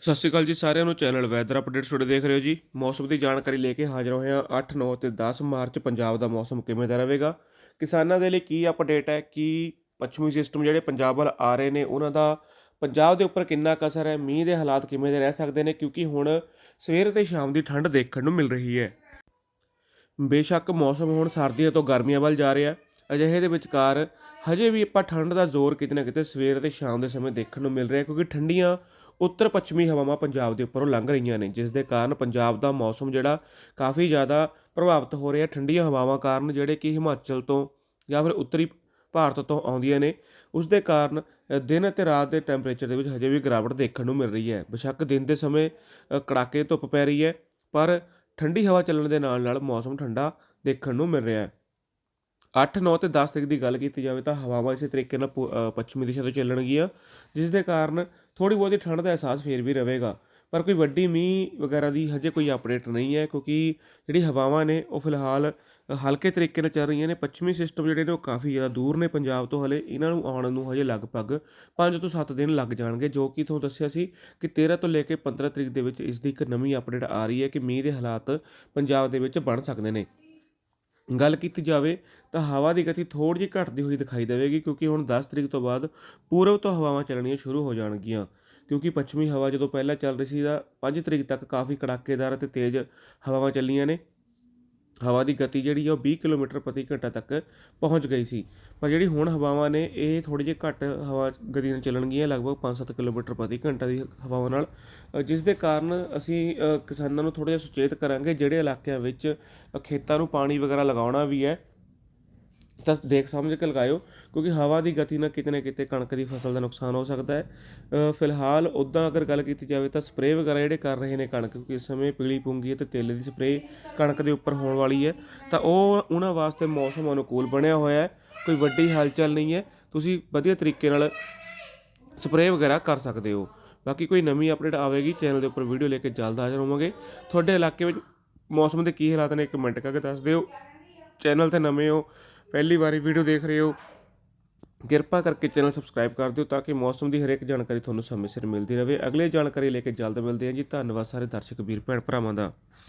ਸਤਿ ਸ਼੍ਰੀ ਅਕਾਲ ਜੀ ਸਾਰਿਆਂ ਨੂੰ। ਚੈਨਲ ਵੈਦਰ ਅਪਡੇਟ ਸਟੂਡੀਓ ਦੇਖ ਰਹੇ ਹੋ ਜੀ। ਮੌਸਮ ਦੀ ਜਾਣਕਾਰੀ ਲੈ ਕੇ ਹਾਜ਼ਰ ਹੋਏ ਹਾਂ 8 9 ਤੇ 10 ਮਾਰਚ। ਪੰਜਾਬ ਦਾ ਮੌਸਮ ਕਿਵੇਂ ਦਾ ਰਹੇਗਾ? ਕਿਸਾਨਾਂ ਦੇ ਲਈ ਕੀ ਅਪਡੇਟ ਹੈ? ਕਿ ਪੱਛਮੀ ਸਿਸਟਮ ਜਿਹੜੇ ਪੰਜਾਬ ਵੱਲ ਆ ਰਹੇ ਨੇ, ਉਹਨਾਂ ਦਾ ਪੰਜਾਬ ਦੇ ਉੱਪਰ ਕਿੰਨਾ ਕੁ ਅਸਰ ਹੈ? ਮੀਂਹ ਦੇ ਹਾਲਾਤ ਕਿਵੇਂ ਦੇ ਰਹਿ ਸਕਦੇ ਨੇ? ਕਿਉਂਕਿ ਹੁਣ ਸਵੇਰ ਤੇ ਸ਼ਾਮ ਦੀ ਠੰਡ ਦੇਖਣ ਨੂੰ ਮਿਲ ਰਹੀ ਹੈ। ਬੇਸ਼ੱਕ ਮੌਸਮ ਹੁਣ ਸਰਦੀਆਂ ਤੋਂ ਗਰਮੀਆਂ ਵੱਲ ਜਾ ਰਿਹਾ ਅਜਿਹੇ ਦੇ ਵਿਚਕਾਰ ਹਜੇ ਵੀ ਆਪਾਂ ਠੰਡ ਦਾ ਜ਼ੋਰ ਕਿਤੇ ਨਾ ਕਿਤੇ ਸਵੇਰ ਅਤੇ ਸ਼ਾਮ ਦੇ ਸਮੇਂ ਦੇਖਣ ਨੂੰ ਮਿਲ ਰਿਹਾ ਕਿਉਂਕਿ ਠੰਡੀਆਂ ਉੱਤਰ ਪੱਛਮੀ ਹਵਾਵਾਂ ਪੰਜਾਬ ਦੇ ਉੱਪਰੋਂ ਲੰਘ ਰਹੀਆਂ ਨੇ, ਜਿਸ ਦੇ ਕਾਰਨ ਪੰਜਾਬ ਦਾ ਮੌਸਮ ਜਿਹੜਾ ਕਾਫੀ ਜ਼ਿਆਦਾ ਪ੍ਰਭਾਵਿਤ ਹੋ ਰਿਹਾ ਠੰਡੀਆਂ ਹਵਾਵਾਂ ਕਾਰਨ ਜਿਹੜੇ ਕਿ ਹਿਮਾਚਲ ਤੋਂ ਜਾਂ ਫਿਰ ਉੱਤਰੀ ਭਾਰਤ ਤੋਂ ਆਉਂਦੀਆਂ ਨੇ, ਉਸ ਦੇ ਕਾਰਨ ਦਿਨ ਅਤੇ ਰਾਤ ਦੇ ਟੈਂਪਰੇਚਰ ਦੇ ਵਿੱਚ ਹਜੇ ਵੀ ਗਿਰਾਵਟ ਦੇਖਣ ਨੂੰ ਮਿਲ ਰਹੀ ਹੈ। ਬੇਸ਼ੱਕ ਦਿਨ ਦੇ ਸਮੇਂ ਕੜਾਕੇ ਧੁੱਪ ਪੈ ਰਹੀ ਹੈ, ਪਰ ਠੰਡੀ ਹਵਾ ਚੱਲਣ ਦੇ ਨਾਲ ਨਾਲ ਮੌਸਮ ਠੰਡਾ ਦੇਖਣ ਨੂੰ ਮਿਲ ਰਿਹਾ ਹੈ। 8 9 ਤੇ 10 ਤਰੀਕ ਦੀ ਗੱਲ ਕੀਤੀ ਜਾਵੇ ਤਾਂ ਹਵਾਵਾਂ ਇਸੇ ਤਰੀਕੇ ਨਾਲ ਪੁ- ਪੱਛਮੀ ਦਿਸ਼ਾ ਤੋਂ ਚੱਲਣਗੀਆਂ, ਜਿਸ ਦੇ ਕਾਰਨ ਥੋੜੀ ਬਹੁਤੀ ਠੰਡ ਦਾ ਅਹਿਸਾਸ ਫੇਰ ਵੀ ਰਹੇਗਾ। ਪਰ ਕੋਈ ਵੱਡੀ ਮੀਂਹ ਵਗੈਰਾ ਦੀ ਹਜੇ ਕੋਈ ਅਪਡੇਟ ਨਹੀਂ ਹੈ, ਕਿਉਂਕਿ ਜਿਹੜੀ ਹਵਾਵਾਂ ਨੇ ਉਹ ਫਿਲਹਾਲ ਹਲਕੇ ਤਰੀਕੇ ਨਾਲ ਚੱਲ ਰਹੀਆਂ ਨੇ। ਪੱਛਮੀ ਸਿਸਟਮ ਜਿਹੜੇ ਨੇ ਉਹ ਕਾਫੀ ਜ਼ਿਆਦਾ ਦੂਰ ਨੇ ਪੰਜਾਬ ਤੋਂ ਹਲੇ। ਇਹਨਾਂ ਨੂੰ ਆਉਣ ਨੂੰ ਹਜੇ ਲਗਭਗ 5 ਤੋਂ 7 ਦਿਨ ਲੱਗ ਜਾਣਗੇ, ਜੋ ਕਿ ਤੁਹਾਨੂੰ ਦੱਸਿਆ ਸੀ ਕਿ 13 ਤੋਂ ਲੈ ਕੇ 15 ਤਰੀਕ ਦੇ ਵਿੱਚ ਇਸ ਦੀ ਇੱਕ ਨਵੀਂ ਅਪਡੇਟ ਆ ਰਹੀ ਹੈ ਕਿ ਮੀਂਹ ਦੇ ਹਾਲਾਤ ਪੰਜਾਬ ਦੇ ਵਿੱਚ ਬਣ ਸਕਦੇ ਨੇ। ਗੱਲ ਕੀਤੀ ਜਾਵੇ ਤਾਂ ਹਵਾ ਦੀ ਗਤੀ ਥੋੜੀ ਜਿਹੀ ਘਟਦੀ ਹੋਈ ਦਿਖਾਈ ਦੇਵੇਗੀ ਕਿਉਂਕਿ ਹੁਣ 10 ਤਰੀਕ ਤੋਂ ਬਾਅਦ ਪੂਰਬ ਤੋਂ ਹਵਾਵਾਂ ਚੱਲਣੀਆਂ ਸ਼ੁਰੂ ਹੋ ਜਾਣਗੀਆਂ। ਕਿਉਂਕਿ ਪੱਛਮੀ ਹਵਾ ਜਦੋਂ ਪਹਿਲਾਂ ਚੱਲ ਰਹੀ ਸੀ ਤਾਂ 5 ਤਰੀਕ ਤੱਕ ਕਾਫੀ ਕੜਾਕੇਦਾਰ ਅਤੇ ਤੇਜ਼ ਹਵਾਵਾਂ ਚੱਲੀਆਂ ਨੇ। ਹਵਾ ਦੀ ਗਤੀ ਜਿਹੜੀ ਆ ਉਹ 20 ਕਿਲੋਮੀਟਰ ਪ੍ਰਤੀ ਘੰਟਾ ਤੱਕ ਪਹੁੰਚ ਗਈ ਸੀ। ਪਰ ਜਿਹੜੀ ਹੁਣ ਹਵਾਵਾਂ ਨੇ, ਇਹ ਥੋੜੀ ਜਿਹੀ ਘੱਟ ਹਵਾ ਗਤੀ ਨਾਲ ਚੱਲਣਗੀਆਂ, ਲਗਭਗ 5-7 ਕਿਲੋਮੀਟਰ ਪ੍ਰਤੀ ਘੰਟਾ ਦੀ ਹਵਾਵਾਂ ਨਾਲ। ਜਿਸ ਦੇ ਕਾਰਨ ਅਸੀਂ ਕਿਸਾਨਾਂ ਨੂੰ ਥੋੜਾ ਜਿਹਾ ਸੁਚੇਤ ਕਰਾਂਗੇ, ਜਿਹੜੇ ਇਲਾਕਿਆਂ ਵਿੱਚ ਖੇਤਾਂ ਨੂੰ ਪਾਣੀ ਵਗੈਰਾ ਲਗਾਉਣਾ ਵੀ ਹੈ। ਤਾਂ ਦੇਖ ਸਮਝ ਕੇ ਲਗਾਇਓ, ਕਿਉਂਕਿ ਹਵਾ ਦੀ ਗਤੀ ਨਾਲ ਕਿਤੇ ਨਾ ਕਿਤੇ ਕਣਕ ਦੀ ਫਸਲ ਦਾ ਨੁਕਸਾਨ ਹੋ ਸਕਦਾ ਹੈ। ਫਿਲਹਾਲ ਉਦਾਂ ਅਗਰ ਗੱਲ ਕੀਤੀ ਜਾਵੇ ਤਾਂ ਸਪਰੇਅ ਵਗੈਰਾ ਜਿਹੜੇ ਕਰ ਰਹੇ ਨੇ ਕਣਕ, ਕਿਉਂਕਿ ਇਸ ਸਮੇਂ ਪੀਲੀ ਪੁੰਗੀ ਅਤੇ ਤੇਲੇ ਦੀ ਸਪਰੇਅ ਕਣਕ ਦੇ ਉੱਪਰ ਹੋਣ ਵਾਲੀ ਹੈ, ਤਾਂ ਉਹ ਉਹਨਾਂ ਵਾਸਤੇ ਮੌਸਮ ਅਨੁਕੂਲ ਬਣਿਆ ਹੋਇਆ ਹੈ, ਕੋਈ ਵੱਡੀ ਹਲਚਲ ਨਹੀਂ ਹੈ। ਤੁਸੀਂ ਵਧੀਆ ਤਰੀਕੇ ਨਾਲ ਸਪਰੇਅ ਵਗੈਰਾ ਕਰ ਸਕਦੇ ਹੋ। ਬਾਕੀ ਕੋਈ ਨਵੀਂ ਅਪਡੇਟ ਆਵੇਗੀ, ਚੈਨਲ ਦੇ ਉੱਪਰ ਵੀਡੀਓ ਲੈ ਕੇ ਜਲਦ ਹਾਜ਼ਰ ਹੋਵਾਂਗੇ। ਤੁਹਾਡੇ ਇਲਾਕੇ ਵਿੱਚ ਮੌਸਮ ਦੇ ਕੀ ਹਾਲਾਤ ਨੇ ਕਮੈਂਟ ਕਰਕੇ ਦੱਸ ਦਿਓ। ਚੈਨਲ ਤੇ ਨਵੇਂ ਹੋ ਪਹਿਲੀ ਵਾਰੀ ਵੀਡੀਓ ਦੇਖ ਰਹੇ ਹੋ। ਕਿਰਪਾ ਕਰਕੇ ਚੈਨਲ ਸਬਸਕ੍ਰਾਈਬ ਕਰ ਦਿਓ ਤਾਂ ਕਿ ਮੌਸਮ ਦੀ ਹਰੇਕ ਜਾਣਕਾਰੀ ਤੁਹਾਨੂੰ ਸਮੇਂ ਸਿਰ ਮਿਲਦੀ ਰਹੇ। ਅਗਲੇ ਜਾਣਕਾਰੀ ਲੈ ਕੇ ਜਲਦ ਮਿਲਦੇ ਹਾਂ ਜੀ। ਧੰਨਵਾਦ ਸਾਰੇ ਦਰਸ਼ਕ, ਵੀਰ, ਭੈਣ ਭਰਾਵਾਂ ਦਾ।